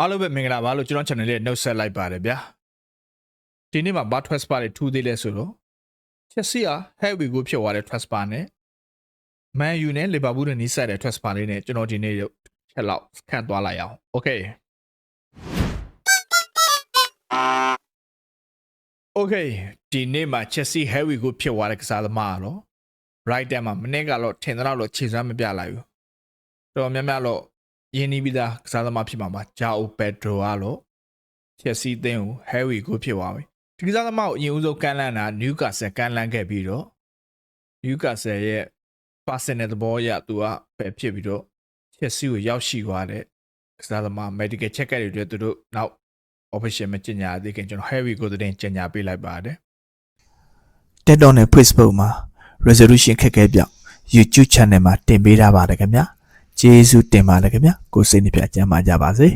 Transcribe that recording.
အားလုံးပဲမင်္ဂလာပါလို့ကျွန်တော် channel လေးနှုတ်ဆက်လိုက်ပါတယ်ဗျာဒီနေ့မှာဘာ transfer တွေထူးသေးလဲဆိုတော့ Chelsea ဟာ heavy ကိုဖြစ်သွားတဲ့ transfer နဲ့ Man U နဲ့ Liverpool နဲ့နီးစပ်တဲ့ transfer လေးနဲ့ကျွန်တော်ဒီနေ့ချက်လောက်ခန့်သွားလိုက်အောင် okay okay ဒီနေ့မှာ Chelsea heavy ကိုဖြစ်သွားတဲ့ကစားသမားကတော့ right တက်မှာမနေ့ကတော့ထင်သလောက်တော့ခြေစွမ်းမပြလိုက်ဘူးတော်များများတော့ ရင်းနှီးပြီးသားကစားသမားဖြစ်မှာပါဂျာအိုပက်ဒရိုကတော့ချက်စီသင်းကိုဟဲဝီကိုဖြစ်သွားပြီဒီကစားသမားကိုအရင်ဦးဆုံးကန်လန်းတာနယူကာဆယ်ကန်လန်းခဲ့ပြီးတော့နယူကာဆယ်ရဲ့ personal သဘောအရသူကပဲဖြစ်ပြီးတော့ချက်စီကိုရောက်ရှိသွားတဲ့ကစားသမား medical check တွေအတွက်သူတို့နောက် official မကျင်ညာသေးခင်ကျွန်တော် heavy ကိုတင်ကျင်ညာပေးလိုက်ပါတယ် TikTok နဲ့ Facebook မှာ resolution ခက်ခဲပြောက် YouTube channel မှာတင်ပေးထားပါတယ်ခင်ဗျာ ကျေးဇူးတင်ပါတယ်ခင်ဗျာကိုယ်စိတ်နှပြကျမ်းပါကြပါစေ